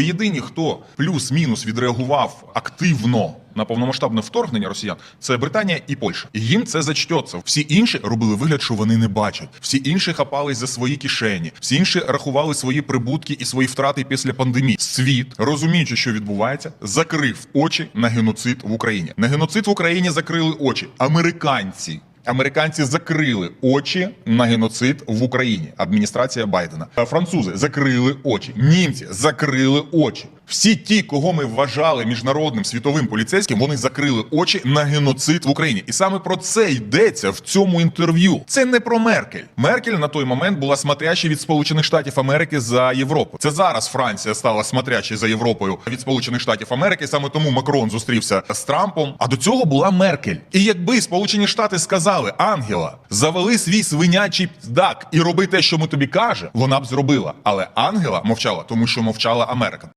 Єдині, хто плюс-мінус відреагував активно на повномасштабне вторгнення росіян, це Британія і Польща. І їм це зачтеться. Всі інші робили вигляд, що вони не бачать. Всі інші хапались за свої кишені. Всі інші рахували свої прибутки і свої втрати після пандемії. Світ, розуміючи, що відбувається, закрив очі на геноцид в Україні. На геноцид в Україні закрили очі американці. Американці закрили очі на геноцид в Україні. Адміністрація Байдена. Французи закрили очі. Німці закрили очі. Всі ті, кого ми вважали міжнародним світовим поліцейським, вони закрили очі на геноцид в Україні. І саме про це йдеться в цьому інтерв'ю. Це не про Меркель. Меркель на той момент була смотряща від Сполучених Штатів Америки за Європу. Це зараз Франція стала смотрящою за Європою від Сполучених Штатів Америки. Саме тому Макрон зустрівся з Трампом. А до цього була Меркель. І якби Сполучені Штати сказали Ангела, завели свій свинячий дак і роби те, що ми тобі каже, вона б зробила. Але Ангела мовчала, тому що мовчала Америка.